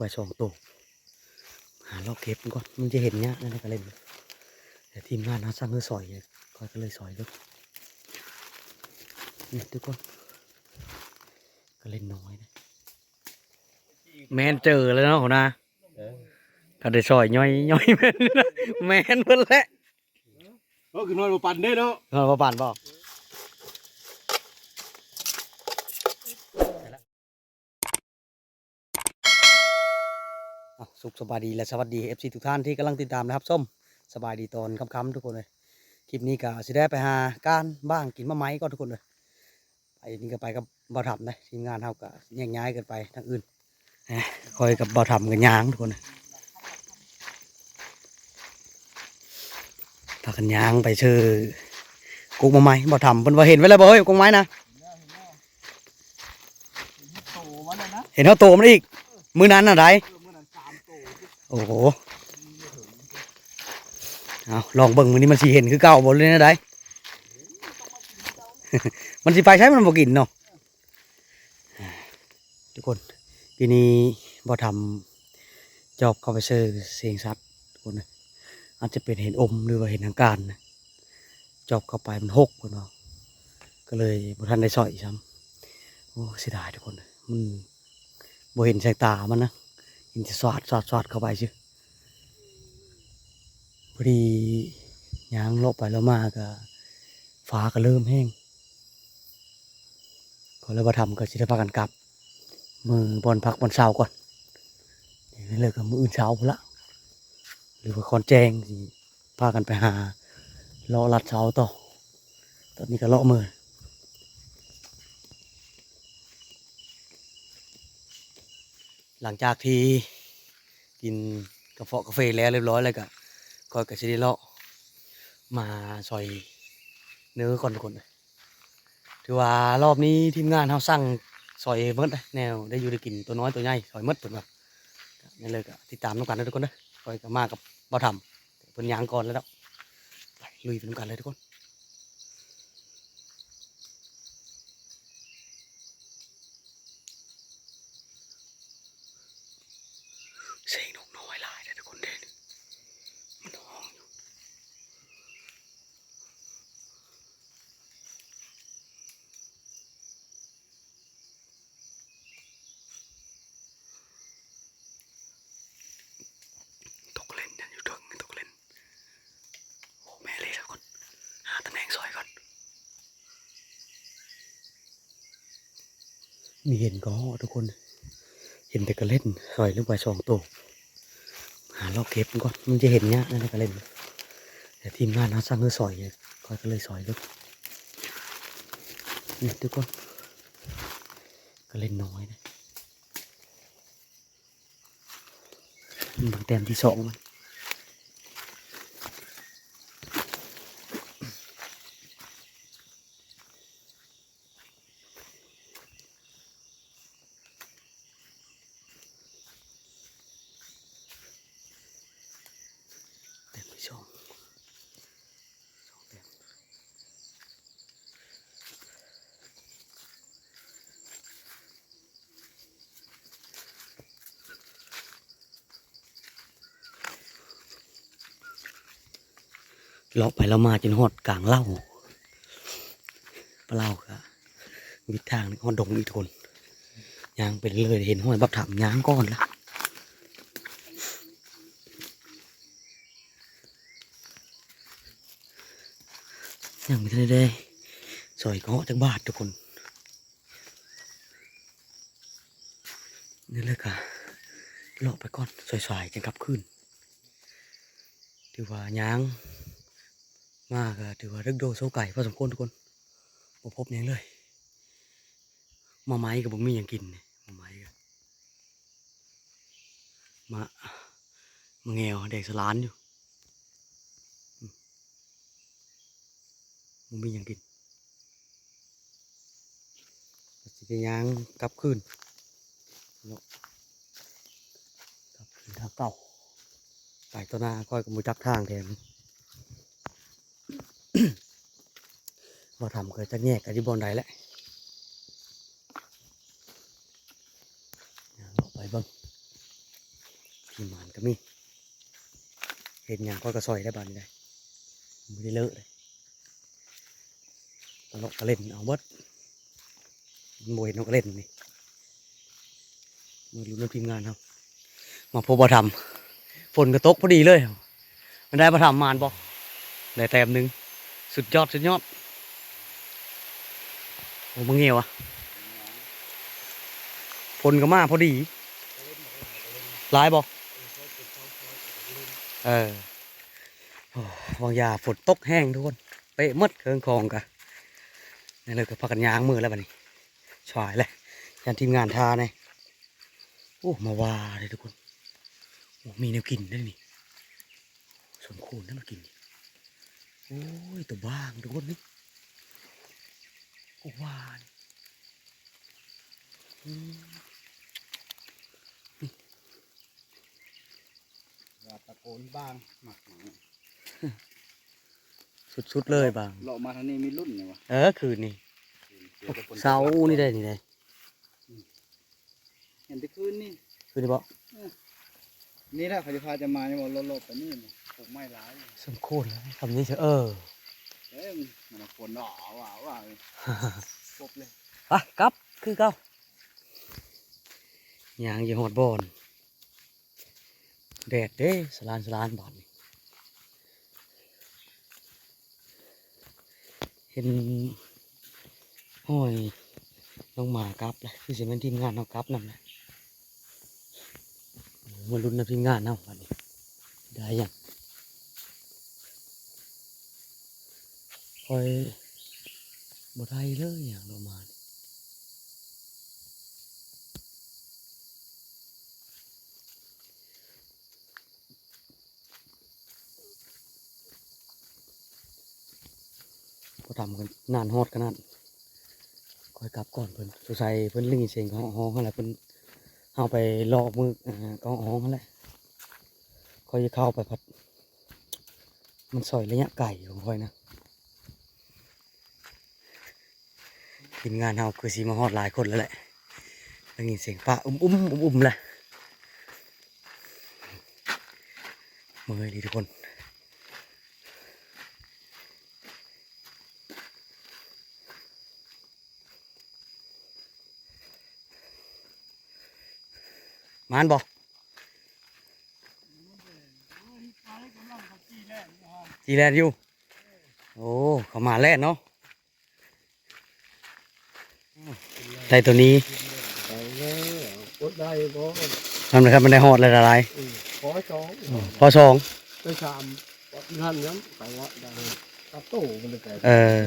ไว้สองตัวหาลอกเก็บมันก่อนมันจะเห็นเนี้ยนั่นแหละก็เล่นแต่ทีมงานเขาสร้างเพื่อสอยเนี่ยก็ก็เลยสอยด้วยนี่ทุกคนก็เล่นน้อยนะแมนเจอแล้วเนาะหัวหน้าก็ได้สอยย่อยย่อยแมนนะแมนเพิ่นแหละเออคือนอนมาปั่นได้เนาะเออมาป่านบอกอ้าว สุขสบายดีและสวัสดีเอฟซีทุกท่านที่กำลังติดตามนะครับส้มสบายดีตอนค่ำๆทุกคนเลยคลิปนี้ก็สิได้ไปหาก้านบ้างกินมะไม้ก็ทุกคนเลยไปนี่ก็ไปกับบ่าวทำนะทีมงานเท่ากับแยกย้ายกันไปทางอื่นคอยกับบ่าวทำกันยางทุกคนพากันยางไปเชื่อกุกมะไม้บ่าวทำเพิ่นว่าเห็นไว้แล้วบ่เฮ้ยกุกไม้นะโตมันนะนะเห็นเขาโตมันอีก มือนั้นอะไร โอ้โหเอาลองเบิ่งมือนี้มันสีเห็นคือเก่าบนเลยนะได้มันสิไปใช้มันบ่กินเนาะทุกคนปีนี้บ่ทำจอบเข้าไปเชื่อเสียงสัตว์ทุกคนนะอาจจะเป็นเห็นอมหรือว่าเห็นทางการนะจอบเข้าไปมันหกคนเนาะก็เลยบ่ทันได้สอยซ้ำโอ้เสียดายทุกคน มันบ่เห็นสายตามันนะ เห็นจะสอดสอดสอดเข้าไปชื่อพอดียางลบไปแล้วมาก็ฟ้าก็เริ่มแห้งก็เลยมาทำก็สิได้พากันกลับ มือบอลพักบอลเช้าก่อนเดี๋ยวเลิกกับมืออื่นเช้าพละหรือว่าคอนแจงสิพากันไปหาเลาะลัดเช้าต่อตอนนี้ก็เลาะมือ หลังจากที่กินกาแฟกาแฟแล้วเรียบร้อยแล้วก็ก็กระชิดเลาะมาซอยเนื้อก่อนทุกคนเลยถือว่ารอบนี้ทีมงานเขาสั่งซอยเมดแนวได้อยู่ได้กินตัวน้อยตัวใหญ่ซอยเมดเปิดแบบนี่เลยก็ติดตามน้ำกันนะทุกคนนะคอยกับมากับบ่ทำเป็นยางก่อนแล้วไปลุยไปน้ำกันเลยทุกคนเสียงนกน้อยหลายเลยทุกคนเด่น มันห้องอยู่ตกเล่นยังอยู่ถึงตกเล่น โอ้แม่เลยแล้วก่อนหาตำแหน่งซอยก่อน มีเห็นก็ทุกคน เห็นแต่ก็เล่นซอยลงไปลาสองตัวหาลอกเก็บก่อนมันจะเห็นเนี้ยนั่นแหละก็เล่นแต่ทีมงานเขาสร้างเพื่อสอยก็ก็เลยสอยด้วยนี่ทุกคนก็เล่นน้อยนะบางแต้มที่สองมันแต้มที่สองสองแต้ม เลาะไปแล้วมาจนหอดกลางเล่าปลาเล่าก็วิดทางนี่หอดดงอีทนยางไปเรื่อยเห็นห้อยบักถามยางก้อนละยังไม่ทันได้สอยก็จากบาททุกคนนี่เลยค่ะเลาะไปก่อนสวยๆจังกลับคืนถือว่ายาง มากอะถือว่าเรึกโดโซไก่พอสมควรทุกคนบ่พบหยังเลยมาไม้กับบ่มีหยังกินมาไม้กับมามาแงวเด็กสลานอยู่อืมมีหยังกินสิไปย่างกลับคืนเนกลับคืนทางเก่าไปตัวหน้าก้อยกับมือจักทางแทน บ่ทำก็จะแยกกันที่บนใดแหละย่างอกไปเบิ่งมีหมานก็มีเห็นหยังก็กระซอยได้บานได้ไม่ได้เลอะเลยตลกก็เล่นเอาเบิดโมเห็นเขาก็เล่นนี่มารู้น้ำทีมงานเขามาพบมาทำฝนก็ตกพอดีเลย มันได้มาทำมานบอกได้แต้มหนึ่งสุดยอดสุดยอด โอ้มึงเงี้ยวะฝนก็มาพอดีหลายบอกเออโอ้วางยาฝนตกแห้งทุกคนเป๊ะมดเครื่องคองกะนี่เลยก็พักกันยางมือแล้วบัดนี้ชายเลยยันทีมงานทาเนี่ยโอ้มาว่าเลยทุกคนโอ้มีแนวกินด้วยนี่สมควรนะมากินโอ้ยตัวบ้างทุกคนนี่ โอ้วานอืมว่าตะโกนบ้างหมักหนังสุดๆเลยบางเรามาทางนี้มีรุ่นไงวะเออคืนนี่เสานี่ได้นี่ได้เห็นแต่คืนนี่คืนนี่บอกนี่แหละเขาจะพาจะมาเนี่ยว่าลบๆไปนี่นะปลูกไม้หลายสมควรแล้วทำนี้เถอะเออ เอ้ยมันฝนหนอว่าว่าครบเลยไปกลับคือเก้ายางอยู่หอดบอนแดดเด้สลานสลานบานนี่เห็นห้อยน้องหมากลับเลยคือสิเป็นทีมงานเอากลับนั่นแหละมาลุ้นนะทีมงานเอาวันนี้ได้ยัง คอยบ่ได้เลยอย่างเรามานี่พอทำกันนานฮอดขนาดคอยกลับก่อนเพิ่นสงสัยเพิ่นลิงเสียงของห้องอะไรเพิ่นเอาไปลอกมืออ่าก็ห้องนั่นแหละคอยจะเข้าไปพัด มันซอยระยะไก่ของคอยนะ ทีมงานเฮาคือสีมาฮอดหลายคนแล้วแหละได้ยินเสียงป้าอุ้มอุ้มอุ้มอุ้มเลยเมื่อยดีทุกคนมานบอกจีแลนอยู่ โอ้ เขามาแล่นเนาะ ได้ตัวนี้ไปแล้วกดได้ก็ทำนะครับมันได้หอดอะไรอะไรขอสองพอสองไปสามวัดงานย้ำไปวัดได้ตับโตมันเลยแต่เออ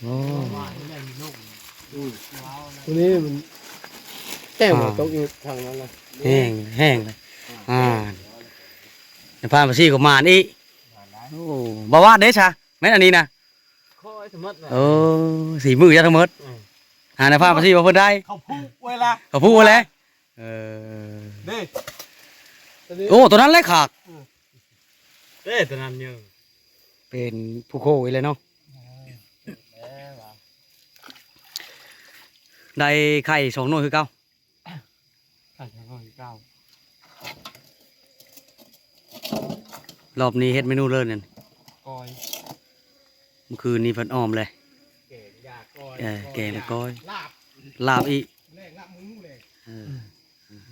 โอ้ตัวนี้มันแก้มตกอยู่ทางนั้นนะแห้งแห้งเลยอ่าเดี๋ยวพามาซี่กับมานอีกโอ้บาว่าเด้ชะแม่นอันนี้นะค อยสมัดนะโอ้สีมือจะทั้งหมดหาในภาพมาซี่มาเพิ่นได้ เขาพูดเวลาเขาพูดว่าแล้วเออเด้ตัวนี้โอ้ตัวนั้นเลยขากเด้ตัวนั้นเยอะเป็นผู้โคอีเลยเนาะได้ไข่สองหน่วยคือเก้าใช่ครับเก้ารอบนี้เฮ็ดเมนูเลิศเนี่ยกอยเมื่อคืนนี้เพิ่นอ้อมเลยแกงยากอยเออแกงแล้วก้อยลาบลาบอีกแรกลาบหมูเลยเออ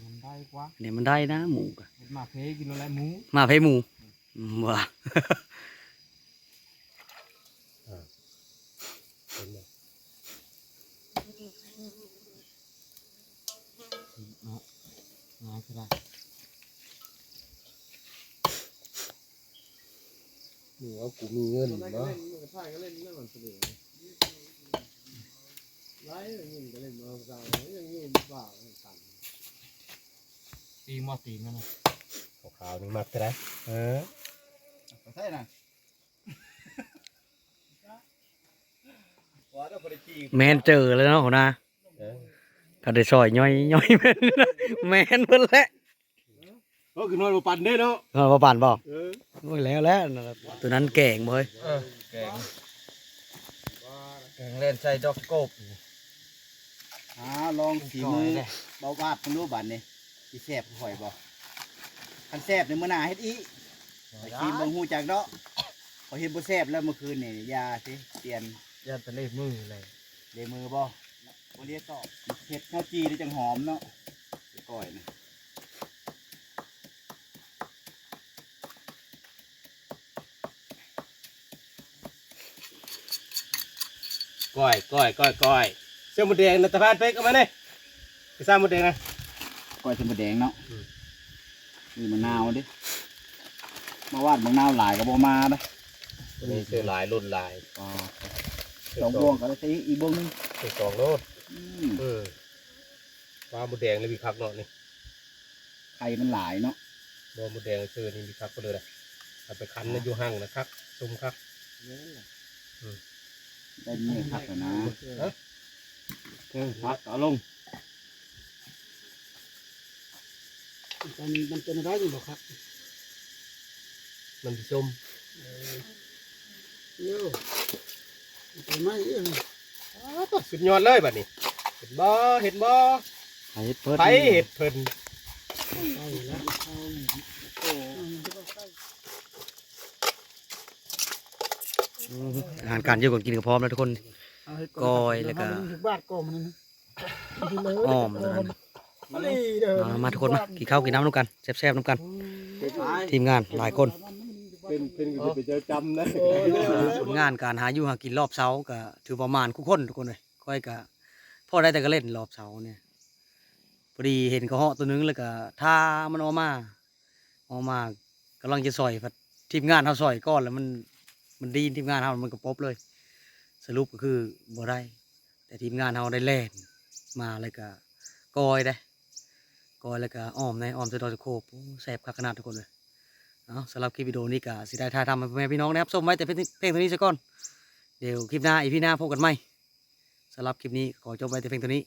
มันได้กว่าเนี่ยมันได้นะ หมูกะหมาเพกินอะไรหมูมาเพหมูอืมว่าน้อยก็ได้หนูว่ากูมีเงินเนาะ ใช่ก็เล่นเรื่องมันเสน่ห์ไล่เงินก็เล่นมาเก่ายังเงินเปล่าตันตีมอตีนั่นนะขาวๆนี่มักจะได้เออใช่นะว่าถ้าพอดีขี่แมนเจอแล้วเนาะหัวหน้าเออก็ได้ซอยย่อยย่อยแมนแมนเพิ่นแหละเออคือนอนมาปั่นได้เนาะเอามาปั่นบ่เออโอ้ยแล้วแล้วนั่นล่ะตัวนั้นแก่งบ่เฮ้ยเออ แกงแกงเล่นใส่ดอกกบอ่าลองสีมือเบาบาดมันรู้บัตรนี่สิแซ่บข่อยบ่คันแซ่บในมื้อหน้าเฮ็ดอีไปกินบ่ฮู้จักดอกพอเฮ็ดบ่แซ่บแล้วเมื่อคืนนี่อยาสิเปลี่ยนยันตะเล่มือเลยเดมือบ่บ่เรียกตอบเฮ็ดข้าวจีได้จังหอมเนาะก้อยนี่ ก้อยก้อยก้อยก้อยเสื้อหมดแดงนัตพานเป๊กเอามาเนี่ยไปสร้างหมดแดงนะก้อยสมแดงเนาะอืมมีมะนาวดิมาวาดมะนาวหลายก็บ่มาเด้อนี่เสื้อลายรุ่นลายอ๋อสองบวงก็ได้สิอีกบวงหนึงเสื้อสองโลดอืมเออปลาหมดแดงเลยมีคักเนาะนี่ไข่มันหลายเนาะบ่หมดแดงเสื้อนี่มีคักก็เลยนะเอาไปคั้นนะอยู่ห้างนะครับซุ่มครับ ได้เนื้อคักแล้วนะเออพักเอาลงมันมันเป็นอะไรอยู่หรอครับ มันสิชมเยอะไปไหมเองสุดยอดเลยบัดนี้ เห็นบ่ เห็นบ่ไอ้เพิ่นไผเห็ดเพิ่น ใช่แล้วเอาโอ้อืมอาหารการเยอะกว่ากินก็พร้อมแล้วทุกคนก้อยแล้วก็บ้านก้อยมันนะอ้อมแล้วกันมามาทุกคนมากินข้าวกินน้ำน้ำกันแซ่บๆน้ำกัน ทีมงานหลายคนเป็นเป็นก็ไปเจอจำนะผลงานการหาอยู่หากินรอบเสาร์ก็ถือประมาณคุกคนทุกคนเลยค่อยก็พ่อได้แต่ก็เล่นรอบเสาร์เนี่ยพอดีเห็นกระเหาะตัวหนึงแล้วก็ท่ามันออกมาออกมากำลังจะซอยพัดทีมงานเขาซอยก้อนแล้วมัน มันดีนทีมงานเขามันก็ปบเลย สรุปก็คือบ่ได้ แต่ทีมงานเขาได้แล่นมาแล้วก็กอยได้กอยแล้วก็อ้อมในอ้อมเสดอยสะโคบแซ่บขนาดทุกคนเลยเอาสำหรับคลิปวิดีโอนี้ก็สิได้ถ่ายทำให้แม่พี่น้องนะครับส้มไว้แต่เพียงเพลงเท่านี้ซะก่อนเดี๋ยวคลิปหน้าอีพี่หน้าพบกันใหม่สำหรับคลิปนี้ขอจบไว้แต่เพียงเท่านี้